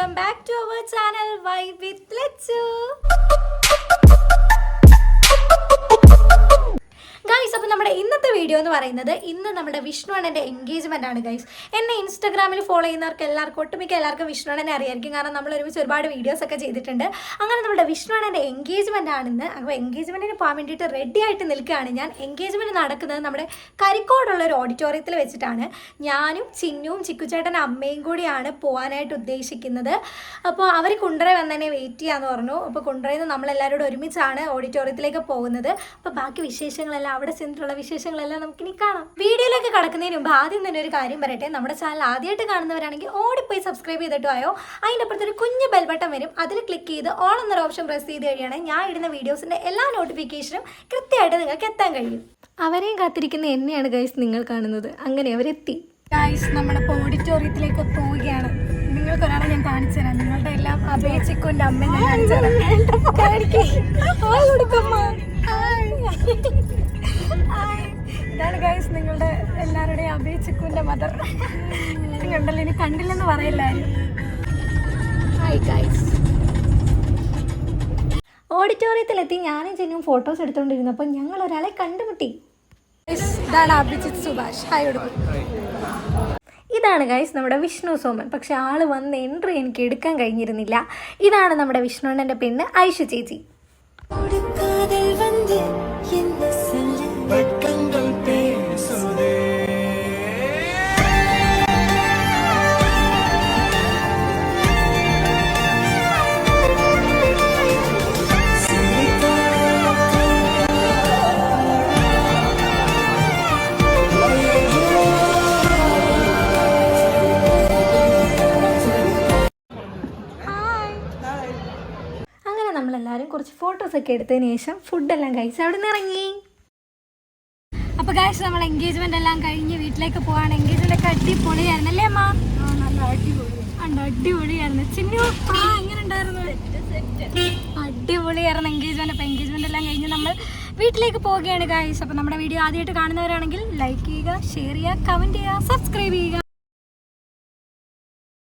welcome back to our channel Y വിത്ത് ലെറ്റ്സു നമ്മുടെ ഇന്നത്തെ video എന്ന് പറയുന്നത് ഇന്ന് നമ്മുടെ വിഷ്ണു അണ്ണന്റെ എൻഗേജ്മെന്റ് ആണ് ഗൈസ് എന്നെ ഇൻസ്റ്റാഗ്രാമിൽ ഫോളോ ചെയ്യുന്നവർക്ക് എല്ലാവർക്കും ഒട്ടുമിക്ക എല്ലാവർക്കും വിഷ്ണു അണ്ണനെ അറിയായിരിക്കും. കാരണം നമ്മൾ ഒരുമിച്ച് ഒരുപാട് വീഡിയോസ് ഒക്കെ ചെയ്തിട്ടുണ്ട്. അങ്ങനെ നമ്മുടെ വിഷ്ണു അണ്ണന്റെ എൻഗേജ്മെന്റ് ആണെന്ന് അപ്പോൾ എൻഗേജ്മെന്റിന് പോകാൻ വേണ്ടിയിട്ട് റെഡി ആയിട്ട് നിൽക്കുകയാണ് ഞാൻ. എൻഗേജ്മെന്റ് നടക്കുന്നത് നമ്മുടെ കരിക്കോടുള്ള ഒരു ഓഡിറ്റോറിയത്തിൽ വെച്ചിട്ടാണ്. ഞാനും ചിന്നുവും ചിക്കുചേട്ടൻ അമ്മയും കൂടിയാണ് പോകാനായിട്ട് ഉദ്ദേശിക്കുന്നത്. അപ്പോൾ അവർ കുണ്ടറ വന്നതിനെ വെയിറ്റ് ചെയ്യാന്ന് പറഞ്ഞു. അപ്പോൾ കുണ്ടറയിൽ നിന്ന് നമ്മളെല്ലാവരോടും ഒരുമിച്ചാണ് ഓഡിറ്റോറിയത്തിലേക്ക് പോകുന്നത്. അപ്പോൾ ബാക്കി വിശേഷങ്ങളെല്ലാം അവിടെ ചെന്നിട്ടുള്ള വിശേഷങ്ങളെല്ലാം നമുക്കിനി കാണാം വീഡിയോയിലേക്ക് കടക്കുന്നതിന് മുമ്പ് ആദ്യം തന്നെ ഒരു കാര്യം പറയട്ടെ നമ്മുടെ ചാനൽ ആദ്യമായിട്ട് കാണുന്നവരാണെങ്കിൽ ഓടിപ്പോയി സബ്സ്ക്രൈബ് ചെയ്തിട്ടോ ആയോ അതിന്റെ അപ്പുറത്തൊരു കുഞ്ഞ് ബെൽ ബട്ടൺ വരും അതിൽ ക്ലിക്ക് ചെയ്ത് ഓൾ എന്നൊരു ഓപ്ഷൻ പ്രസ് ചെയ്ത് കഴിയാണ് ഞാൻ ഇടുന്ന വീഡിയോസിന്റെ എല്ലാ നോട്ടിഫിക്കേഷനും കൃത്യമായിട്ട് നിങ്ങൾക്ക് എത്താൻ കഴിയും അവരെയും കാത്തിരിക്കുന്ന എന്നെയാണ് ഗൈസ് നിങ്ങൾ കാണുന്നത് അങ്ങനെ അവരെത്തി ഗൈസ് നമ്മുടെ ഓഡിറ്റോറിയത്തിലേക്ക് പോവുകയാണ് നിങ്ങൾക്ക് ഒരാളെ ഞാൻ കാണിച്ചു തരാം നിങ്ങളുടെ എല്ലാം അഭയ ചിക്കുന്റെ അമ്മ ഞാൻ കാണിച്ചു തരാം ഇതാണ് ഗൈസ് നിങ്ങളുടെ എല്ലാവരുടെയും അഭയ ചിക്കുവിന്റെ മദർ കണ്ടല്ലോ ഇനി കണ്ടില്ലെന്ന് പറയില്ലാരും ഹായ് ഓഡിറ്റോറിയത്തിലെത്തി ഞാനും ചെന്നും ഫോട്ടോസ് എടുത്തുകൊണ്ടിരുന്നപ്പോൾ ഞങ്ങൾ ഒരാളെ കണ്ടുമുട്ടി ഇതാണ് അഭിജിത് സുഭാഷ്. ഹായ് ഇതാണ് ഗൈസ് നമ്മുടെ വിഷ്ണു സോമൻ. പക്ഷെ ആൾ വന്ന് എൻട്രി എനിക്ക് എടുക്കാൻ കഴിഞ്ഞിരുന്നില്ല. ഇതാണ് നമ്മുടെ വിഷ്ണുണ്ണന്റെ പെണ്ണ് ഐഷ ചേച്ചി. നമ്മളെല്ലാവരും കുറച്ച് ഫോട്ടോസ് ഒക്കെ എടുത്തതിന് ശേഷം ഫുഡെല്ലാം കഴിച്ച് അവിടെ നിന്ന് ഇറങ്ങി. അപ്പോൾ കാശ് നമ്മൾ എൻഗേജ്മെന്റ് എല്ലാം കഴിഞ്ഞ് വീട്ടിലേക്ക് പോവാണ്. എൻഗേജ്മെന്റ് ഒക്കെ അടിപൊളിയായിരുന്നു അല്ലേ അമ്മ? അടിപൊളിയായിരുന്നു. ചിന്നു ആ എങ്ങനെ ഉണ്ടായിരുന്നു? അടിപൊളിയായിരുന്നു എൻഗേജ്മെന്റ് അപ്പോൾ എൻഗേജ്മെന്റ് എല്ലാം കഴിഞ്ഞ് നമ്മൾ വീട്ടിലേക്ക് പോവുകയാണ് കാശ് അപ്പോൾ നമ്മുടെ വീഡിയോ ആദ്യമായിട്ട് കാണുന്നവരാണെങ്കിൽ ലൈക്ക് ചെയ്യുക ഷെയർ ചെയ്യുക കമന്റ് ചെയ്യുക സബ്സ്ക്രൈബ് ചെയ്യുക.